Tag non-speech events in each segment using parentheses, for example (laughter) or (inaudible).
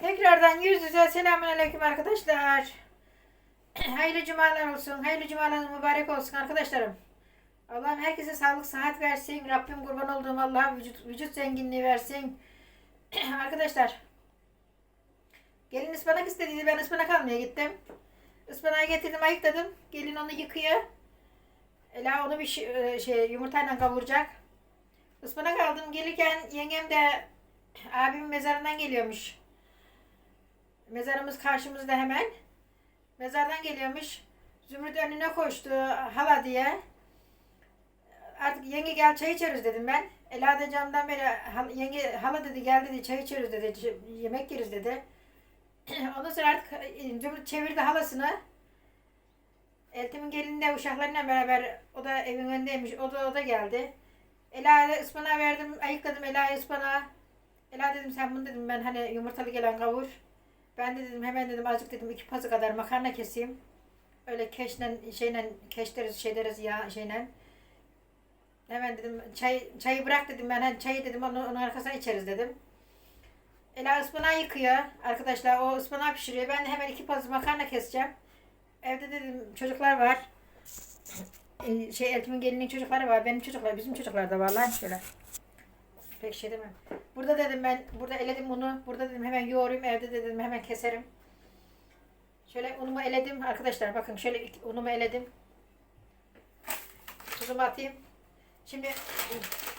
Tekrardan yüz yüze selamünaleyküm arkadaşlar. (clears throat) Hayırlı cumalar olsun. Hayırlı cumalarınız mübarek olsun arkadaşlarım. Allah'ım herkese sağlık, sıhhat versin. Rabbim kurban olduğum Allah'ım vücut, vücut zenginliği versin. (clears throat) arkadaşlar. Gelin ıspanak istediydi. Ben ıspanak almaya gittim. Ispanağı getirdim, ayıkladım. Gelin onu yıkıyor. Ela onu bir şey, şey yumurtayla kavuracak. Ispanak aldım. Gelirken yengem de (clears throat) abimin mezarından geliyormuş. Mezarımız karşımızda hemen. Mezardan geliyormuş. Zümrüt önüne koştu hala diye. Artık yenge gel çay içeriz dedim ben. Ela da camdan beri yenge hala dedi gel dedi çay içeriz dedi yemek yeriz dedi. (clears throat) Ondan sonra artık e, Zümrüt çevirdi halasını. Eltimin gelini de uşaklarıyla beraber o da evin önündeymiş. O da o da geldi. Ela'ya ıspanağı verdim. Ayıkladım Ela'ya ıspanağı. Ela dedim sen bunu dedim ben hani yumurtalı gelen kavur. Ben de dedim hemen dedim azıcık dedim iki pazı kadar makarna keseyim. Öyle keşle şeyle keşleriz şey deriz ya şeyle. Hemen dedim çay çayı bırak dedim ben hani çayı dedim onu, onun arkasına içeriz dedim. Ela ıspanağı yıkıyor arkadaşlar o ıspanağı pişiriyor. Ben de hemen iki pazı makarna keseceğim. Evde dedim çocuklar var. Ee, Şey Eltim'in gelinin çocukları var. Benim çocuklar, bizim çocuklar da var lan şöyle. Pek şey demem. Burada dedim ben, burada eledim unu. Burada dedim hemen yoğurayım. Evde de dedim hemen keserim. Şöyle unumu eledim arkadaşlar. Bakın şöyle unumu eledim. Tuzumu atayım. Şimdi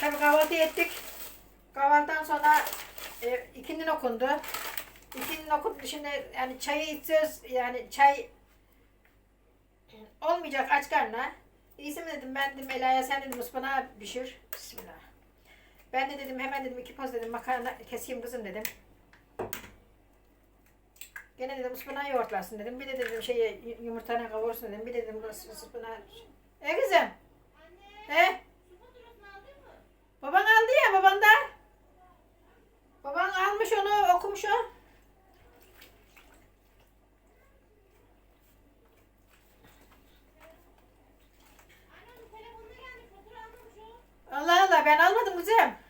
tabii kahvaltı ettik. Kahvaltıdan sonra e, ikindin okundu. İkindin okundu. Şimdi yani çayı içeceğiz. Yani çay olmayacak aç karnına. İyisi mi dedim ben dedim Ela'ya sen dedim ıspanağı pişir. Bismillah. Ben de dedim hemen dedim iki poz dedim makarna keseyim kızım dedim. Gene dedim ıspanağı yoğurtlarsın dedim. Bir de dedim şey yumurtana kavursun dedim. Bir de dedim ıs- ıspanağı... E kızım? He? Baban aldı ya baban da. Baban almış onu okumuş o. Allah Allah ben almadım kızım.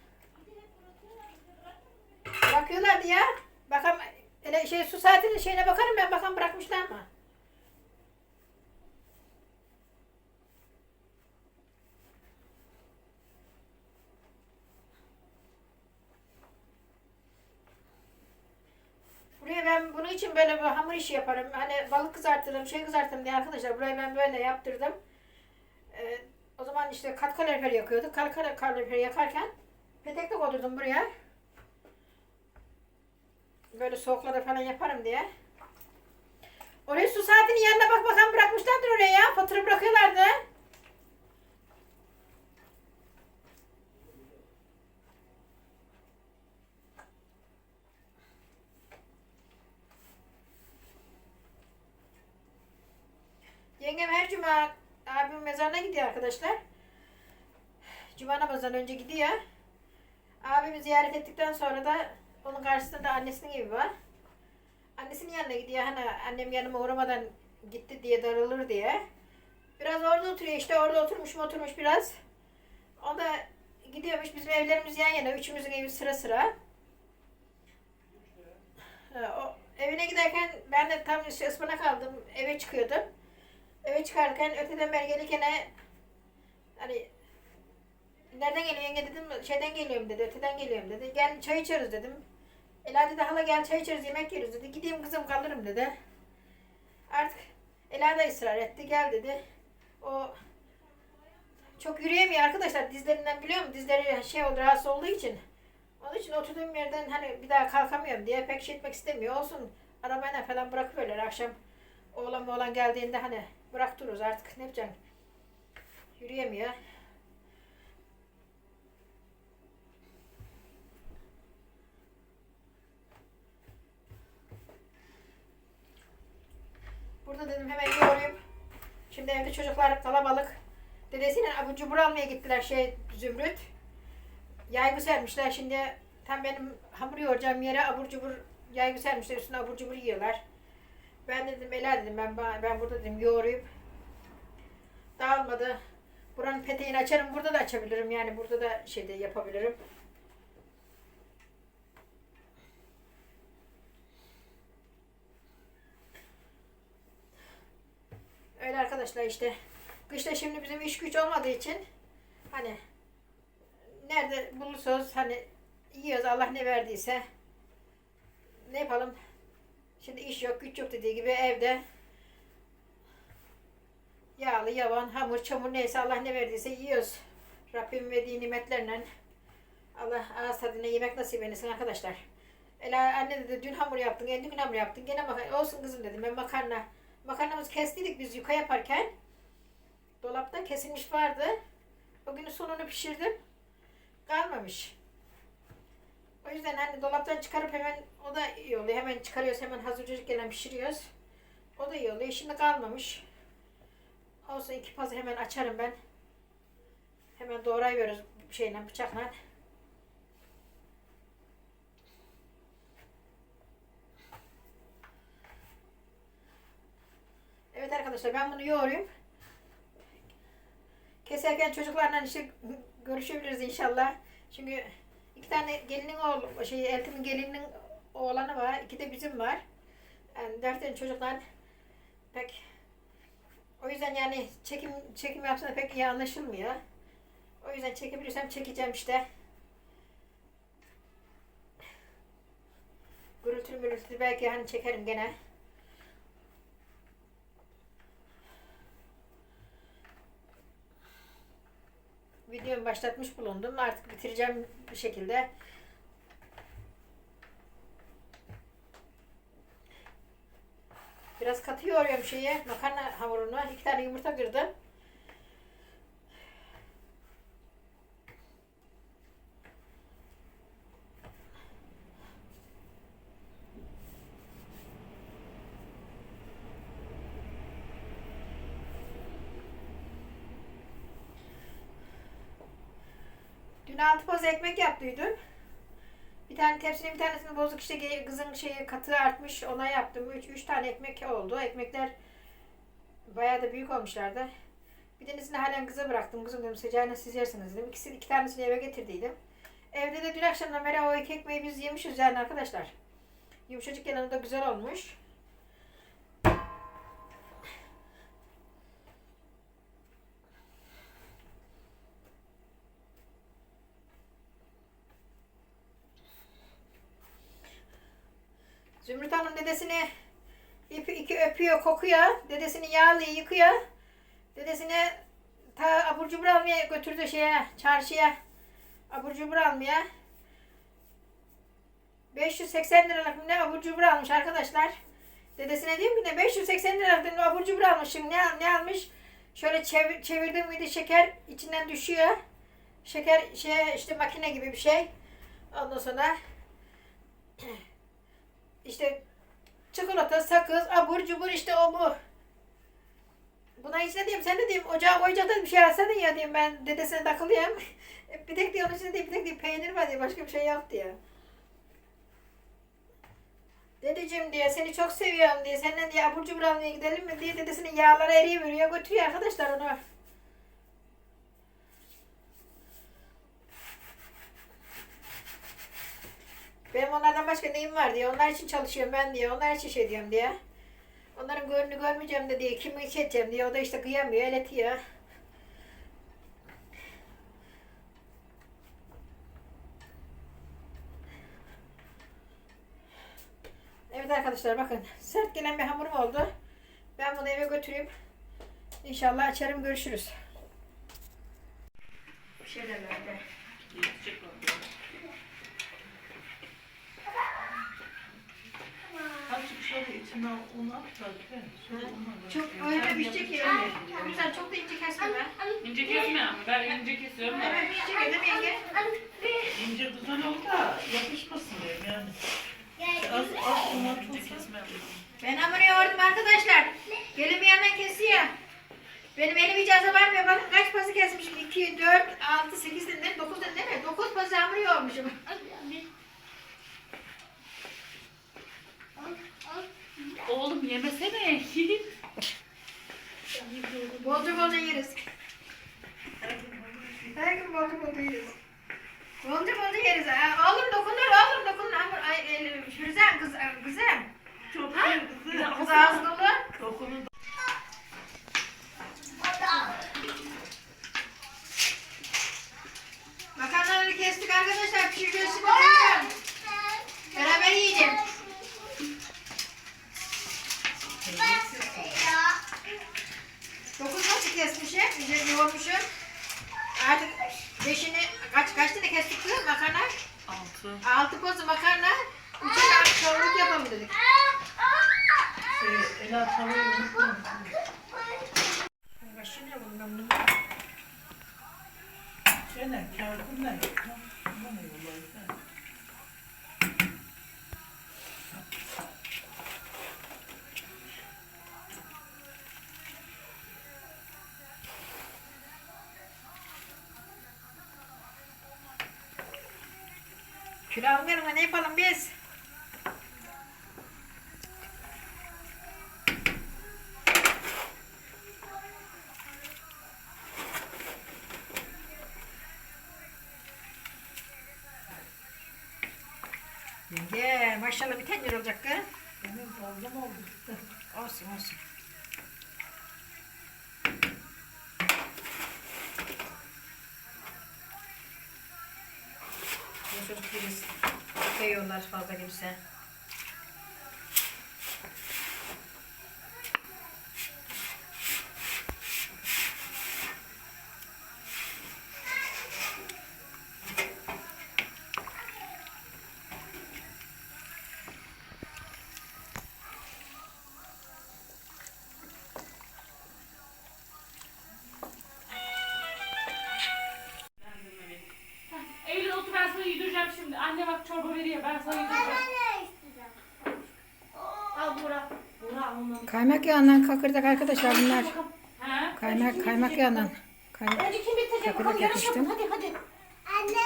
Bakıyorlardı ya. Bakalım hele şey su saatinin şeyine bakarım ben bakalım bırakmışlar mı? Buraya ben bunun için böyle bir hamur işi yaparım. Hani balık kızartırım, şey kızartırım diye arkadaşlar. Burayı ben böyle yaptırdım. Ee, o zaman işte kat kalorifer yakıyorduk. Kat kal- kalorifer yakarken petekle koydurdum buraya. Böyle soğuklarda falan yaparım diye. Oraya su saatinin yanına bak bakalım bırakmışlardır oraya ya. Fatura bırakıyorlardı. Yengem her cuma abimin mezarına gidiyor arkadaşlar. Cuma namazından önce gidiyor. Abimi ziyaret ettikten sonra da onun karşısında da annesinin evi var. Annesinin yanına gidiyor. Hani annem yanıma uğramadan gitti diye darılır diye. Biraz orada oturuyor işte orada oturmuş mu oturmuş biraz. O da gidiyormuş bizim evlerimiz yan yana. Üçümüzün evi sıra sıra. O evine giderken ben de tam işte ıspanak aldım. Eve çıkıyordum. Eve çıkarken öteden beri gelirken hani nereden geliyor yenge dedim şeyden geliyorum dedi öteden geliyorum dedi gel çay içeriz dedim Ela dedi hala gel çay içeriz yemek yeriz. dedi. Gideyim kızım kalırım. dedi. Artık Ela da ısrar etti. Gel. dedi. O çok yürüyemiyor arkadaşlar dizlerinden biliyor musun? Dizleri şey oldu rahatsız olduğu için. Onun için oturduğum yerden hani bir daha kalkamıyorum diye pek şey etmek istemiyor. Olsun arabayla falan bırakıverler. Akşam oğlan oğlan geldiğinde hani bırak dururuz artık ne yapacaksın? Yürüyemiyor Burada dedim hemen yoğurayım. Şimdi evde çocuklar kalabalık. Dedesiyle abur cubur almaya gittiler şey Zümrüt. Yaygı sermişler şimdi tam benim hamur yoğuracağım yere abur cubur yaygı sermişler üstüne abur cubur yiyorlar. Ben dedim Ela dedim ben ben burada dedim yoğurayım. Dağılmadı. Buranın peteğini açarım. Burada da açabilirim yani burada da şeyde yapabilirim. Öyle arkadaşlar işte. Kışta şimdi bizim iş güç olmadığı için hani nerede bulursanız hani yiyoruz Allah ne verdiyse ne yapalım şimdi iş yok güç yok dediği gibi evde yağlı yavan hamur çamur neyse Allah ne verdiyse yiyoruz Rabbim verdiği nimetlerle Allah ağız tadına yemek nasip eylesin arkadaşlar Ela anne dedi dün hamur yaptın, gün hamur yaptın. Gene makarna. Olsun kızım dedim. Ben makarna. Makarnamızı kestiydik biz yuka yaparken. Dolapta kesilmiş vardı. O günün sonunu pişirdim. Kalmamış. O yüzden hani dolaptan çıkarıp hemen o da iyi oluyor. Hemen çıkarıyoruz hemen hazırcık gelen pişiriyoruz. O da iyi oluyor. Şimdi kalmamış. Olsun iki pazı hemen açarım ben. Hemen doğrayıyoruz şeyle bıçakla. Evet arkadaşlar ben bunu yoğurayım. Keserken çocuklarla işte görüşebiliriz inşallah. Çünkü iki tane gelinin oğlu, şey Eltim'in gelinin oğlanı var. iki de bizim var. Yani dört tane çocuklar pek o yüzden yani çekim çekim yapsın da pek iyi anlaşılmıyor. O yüzden çekebilirsem çekeceğim işte. Gürültülü mürültülü belki hani çekerim gene. Videomu başlatmış bulundum. Artık bitireceğim bir şekilde. Biraz katı yoğuruyorum şeye, makarna hamuruna. İki tane yumurta kırdım. Dün altı poz ekmek yaptıydım. Bir tane tepsinin bir tanesini bozuk işte kızın şeyi katı artmış ona yaptım. Üç, üç tane ekmek oldu. Ekmekler bayağı da büyük olmuşlardı. Bir tanesini halen kıza bıraktım. Kızım dedim sıcağına siz yersiniz dedim. İkisi, iki tanesini eve getirdiydim. Evde de dün akşamdan beri o iki ekmeği biz yemişiz yani arkadaşlar. Yumuşacık yanında da güzel olmuş. Zümrüt Hanım dedesini ipi iki öpüyor, kokuyor. Dedesini yağlıyor, yıkıyor. Dedesini ta abur cubur almaya götürdü şeye, çarşıya. Abur cubur almaya. 580 liralık ne abur cubur almış arkadaşlar. Dedesine diyeyim ki de 580 liralık dedim, abur cubur almışım. Ne, ne almış? Şöyle çevir, çevirdim miydi şeker içinden düşüyor. Şeker şey işte makine gibi bir şey. Ondan sonra (clears throat) işte çikolata, sakız, abur cubur işte o bu. Buna ne diyeyim sen de diyeyim ocağa koyacak bir şey alsana ya diyeyim ben dedesine takılayım. (laughs) bir tek diyor onun içinde değil, bir tek diyor peynir var diye başka bir şey yok diyor. Dedeciğim diye seni çok seviyorum diye seninle diye abur cubur almaya gidelim mi diye dedesinin yağları eriyor veriyor götürüyor arkadaşlar onu. Benim onlardan başka neyim var diye. Onlar için çalışıyorum ben diye. Onlar için şey diyorum diye. Onların gönlünü görmeyeceğim de diye. Kimi şey edeceğim diye. O da işte kıyamıyor. Eletiyor. Evet arkadaşlar bakın. Sert gelen bir hamurum oldu. Ben bunu eve götüreyim. İnşallah açarım görüşürüz. Bir şey de böyle. Azıcık şöyle içine un at da değil mi? Şöyle un at. Çok öyle bir şey ki. Güzel çok da ince kesme be. İnce kesme ama ben ince kesiyorum da. Evet bir şey öyle mi yenge? İnce güzel oldu da yapışmasın diyorum yani. Az az yapıyorum. Ben hamuru yoğurdum arkadaşlar. Gelin bir yandan kesiyor. Benim elim icaza varmıyor. Bakın kaç pası kesmişim. 2, 4, 6, 8 dinle, 9 dinle değil mi? 9 pası hamur yoğurmuşum. Oğlum yemesene. Bolca bolca yeriz. Her gün bolca bolca yeriz. Bolca bolca yeriz. Aa, Oğlum dokunur, oğlum dokunur. Ay, elim, Firuzen kız, e, kızım. Çok ha? Kızım. Kız ağız dolu. Dokunur. Makarnaları kestik arkadaşlar. Pişiriyoruz. Bye. Pilav verme ne yapalım biz? Yenge maşallah bir tencere olacak kız. Benim fazla mı oldu? Olsun olsun. Çocuk birisi. Koyuyorlar fazla gelirse. Veriyor ben sana yedireceğim. Al Burak. Burak ondan. Kaymak yağından kakırdak arkadaşlar bunlar. He? Kaymak kaymak yağından. Kaymak. Önce kim bitirecek? Bakalım yarış yapın. Hadi hadi. Anne,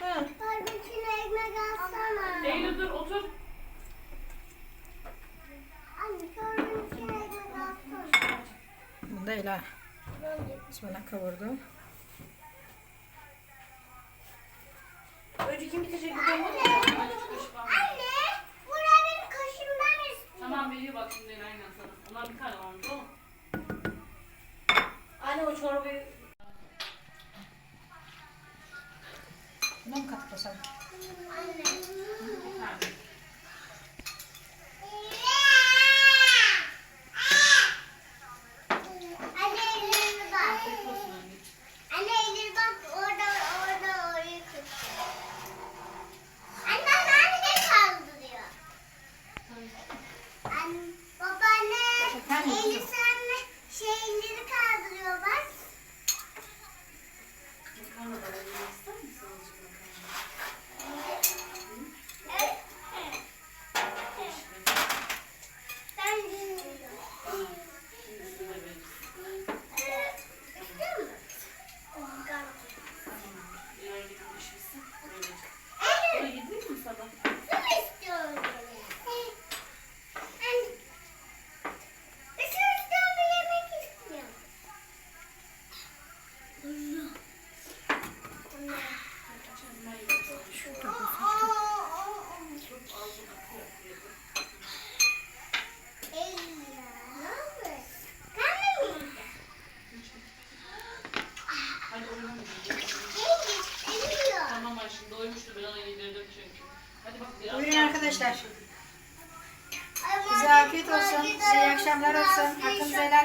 Ha. barbeküne ekmek alsana. Eylül dur otur. Anne, barbeküne ekmek alsana. Bunda Ela. Bismillah kavurdu. Önce kim bitirecek? Bakalım. Anne,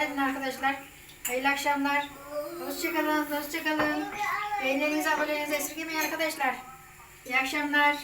Helal edin arkadaşlar. Hayırlı akşamlar. Hoşçakalın. Hoşçakalın. Beğenilerinizi, abonelerinizi esirgemeyin arkadaşlar. İyi akşamlar.